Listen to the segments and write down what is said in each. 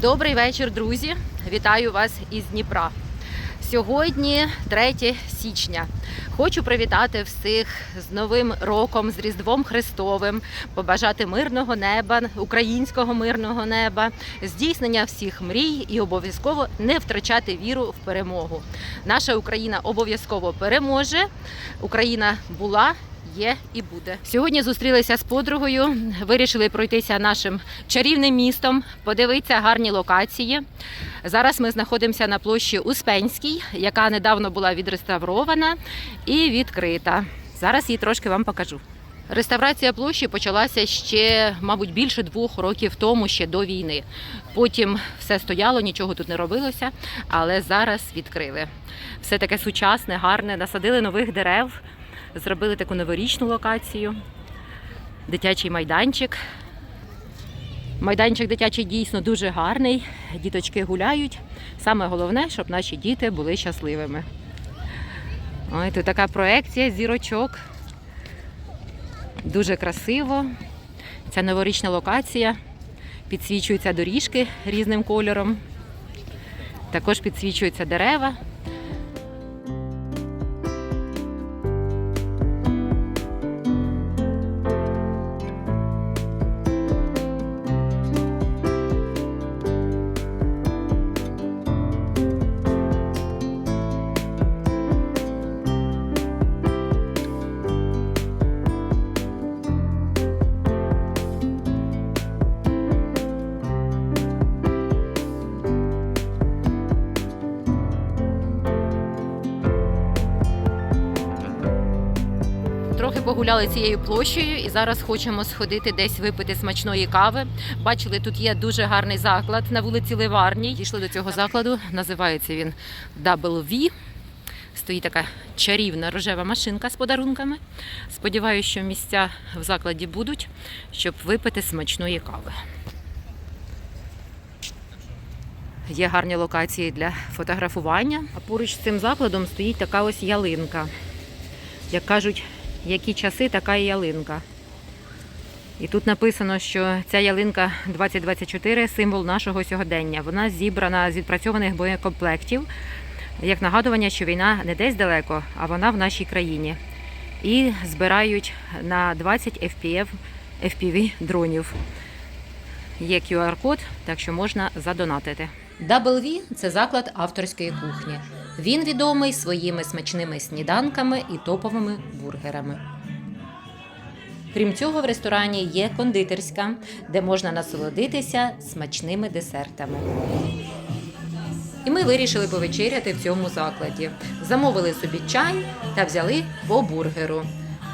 Добрий вечір, друзі! Вітаю вас із Дніпра. Сьогодні 3 січня. Хочу привітати всіх з Новим роком, з Різдвом Христовим, побажати мирного неба, українського мирного неба, здійснення всіх мрій і обов'язково не втрачати віру в перемогу. Наша Україна обов'язково переможе. Україна була. Є і буде. Сьогодні зустрілися з подругою, вирішили пройтися нашим чарівним містом, подивитися гарні локації. Зараз ми знаходимося на площі Успенській, яка недавно була відреставрована і відкрита. Зараз її трошки вам покажу. Реставрація площі почалася ще, мабуть, більше двох років тому, ще до війни. Потім все стояло, нічого тут не робилося, але зараз відкрили. Все таке сучасне, гарне, насадили нових дерев, зробили таку новорічну локацію, дитячий майданчик. Майданчик дитячий дійсно дуже гарний. Діточки гуляють. Саме головне, щоб наші діти були щасливими. Ой, тут така проекція зірочок. Дуже красиво. Ця новорічна локація. Підсвічуються доріжки різним кольором. Також підсвічуються дерева. Трохи погуляли цією площею і зараз хочемо сходити десь випити смачної кави. Бачили, тут є дуже гарний заклад на вулиці Ливарній. Дійшли до цього закладу. Називається він V. Стоїть така чарівна рожева машинка з подарунками. Сподіваюся, що місця в закладі будуть, щоб випити смачної кави. Є гарні локації для фотографування. А поруч з цим закладом стоїть така ось ялинка. Як кажуть, які часи, така і ялинка. І тут написано, що ця ялинка 2024 символ нашого сьогодення. Вона зібрана з відпрацьованих боєкомплектів, як нагадування, що війна не десь далеко, а вона в нашій країні. І збирають на 20 FPV, FPV дронів. Є QR-код, так що можна задонатити. V – це заклад авторської кухні. Він відомий своїми смачними сніданками і топовими бургерами. Крім цього, в ресторані є кондитерська, де можна насолодитися смачними десертами. І ми вирішили повечеряти в цьому закладі. Замовили собі чай та взяли по бургеру.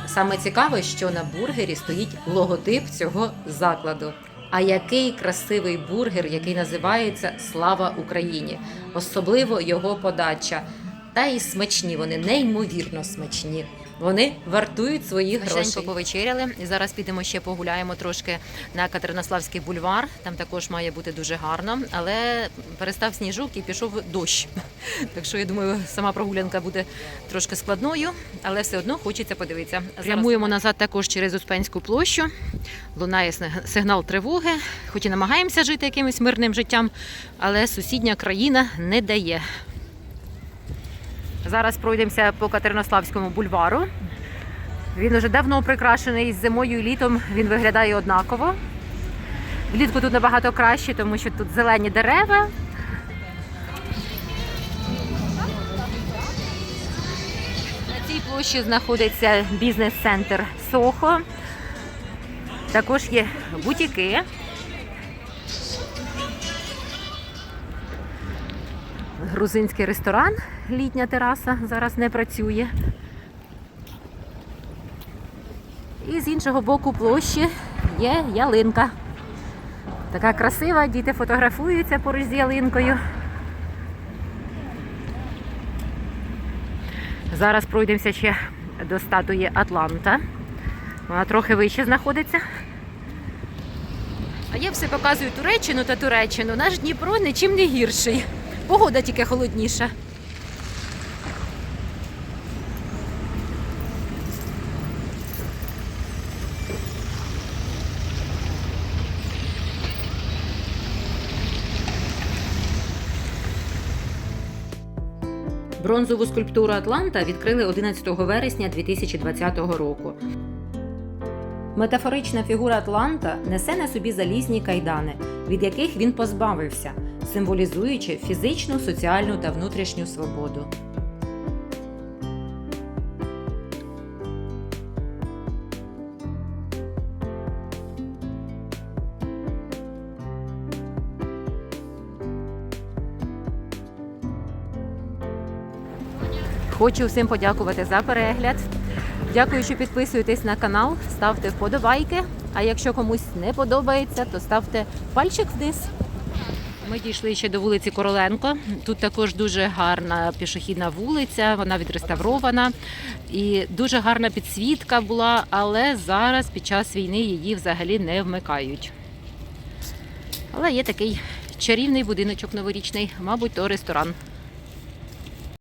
Саме цікаве, що на бургері стоїть логотип цього закладу. А який красивий бургер, який називається Слава Україні! Особливо його подача. Та й смачні вони, неймовірно смачні. Вони вартують своїх грошей. Грошей. повечеряли. І зараз підемо ще погуляємо трошки на Катеринославський бульвар. Там також має бути дуже гарно, але перестав сніжок і пішов дощ. Так що я думаю, сама прогулянка буде трошки складною, але все одно хочеться подивитися. Прямуємо назад також через Успенську площу. Лунає сигнал тривоги. Хоч і намагаємося жити якимось мирним життям, але сусідня країна не дає. Зараз пройдемося по Катеринославському бульвару. Він уже давно прикрашений зимою і літом. Він виглядає однаково. Влітку тут набагато краще, тому що тут зелені дерева. На цій площі знаходиться бізнес-центр Сохо. Також є бутіки. Грузинський ресторан, літня тераса зараз не працює. І з іншого боку площі є ялинка. Така красива, діти фотографуються поруч з ялинкою. Зараз пройдемося ще до статуї Атланта. Вона трохи вище знаходиться. А я все показую Туреччину та Туреччину. Наш Дніпро нічим не гірший. Погода тільки холодніша. Бронзову скульптуру Атланта відкрили 11 вересня 2020 року. Метафорична фігура Атланта несе на собі залізні кайдани, від яких він позбавився символізуючи фізичну, соціальну та внутрішню свободу. Хочу всім подякувати за перегляд. Дякую, що підписуєтесь на канал, ставте вподобайки. А якщо комусь не подобається, то ставте пальчик вниз. Ми дійшли ще до вулиці Короленко. Тут також дуже гарна пішохідна вулиця, вона відреставрована і дуже гарна підсвітка була, але зараз під час війни її взагалі не вмикають. Але є такий чарівний будиночок новорічний, мабуть, то ресторан.